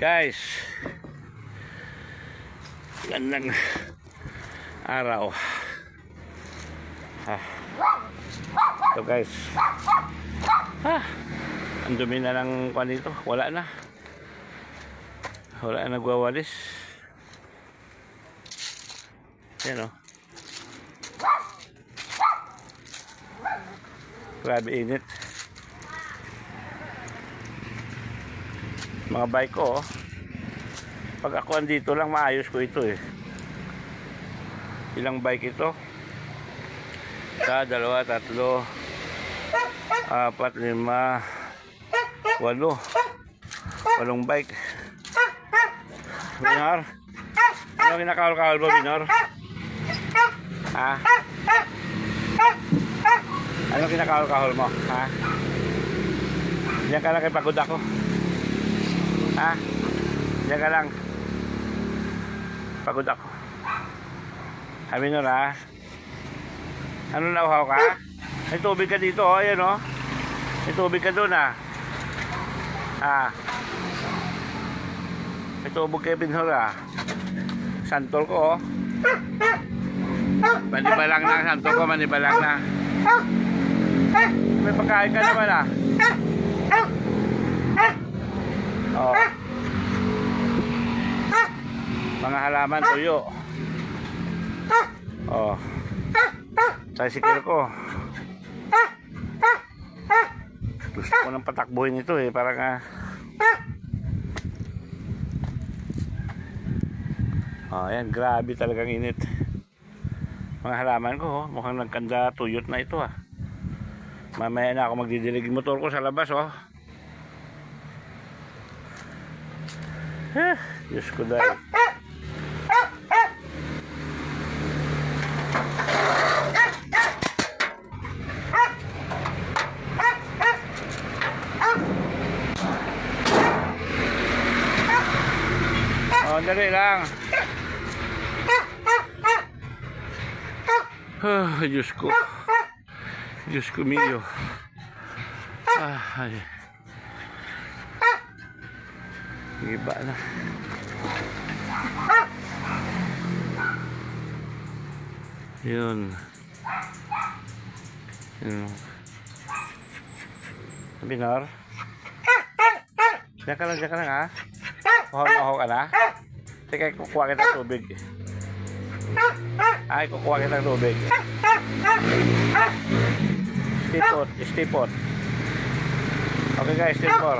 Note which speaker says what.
Speaker 1: Guys, gandang araw. Ah. Ito guys. Ah, ang dumi na ng kwan. Wala na. Wala na nagwawalis. Yan o. Grabe init. Mga bike ko, oh. Pag ako andito lang, maayos ko ito eh. Ilang bike ito? Isa, dalawa, tatlo, apat, lima, walo. Walong bike. Minor? Ano kinakahol-kahol mo, Minor? Ha? Ano kinakahol-kahol mo? Ha? Diyan ka lang pagod ako. Ha? Diyan ka lang. Pagod ako. Ha, Minor, ha? Ano nauhaw ka? May tubig ka dito, oh. Ayan, oh. May tubig ka doon, ah. Ah. May tubig kay Pinhor, ah. Santol ko, oh. Manibalang na, santol ko, manibalang na. May pagkain ka naman, ah. Oh. Mga halaman, tuyo. Oh. Tricycle ko. Gusto ko nang patakbuhin ito eh. Parang ah. Oh, ayan. Grabe talagang init. Mga halaman ko, oh, mukhang nagkanda tuyot na ito ah. Mamaya na ako magdidilig yung motor ko sa labas, oh. Eh, Diyos ko dahil. Oh, dali lang. Ah, Diyos ko. Diyos ko mio. Ah, ay. Iba na. Yun. Yun. Binar. Diyan ka lang, diyan ka lang ha. Mahal-mahal ka na. Teka, kukuha kita ng tubig. Ay, kukuha kita ng tubig. Stipot, stipot. Okay guys, stipot.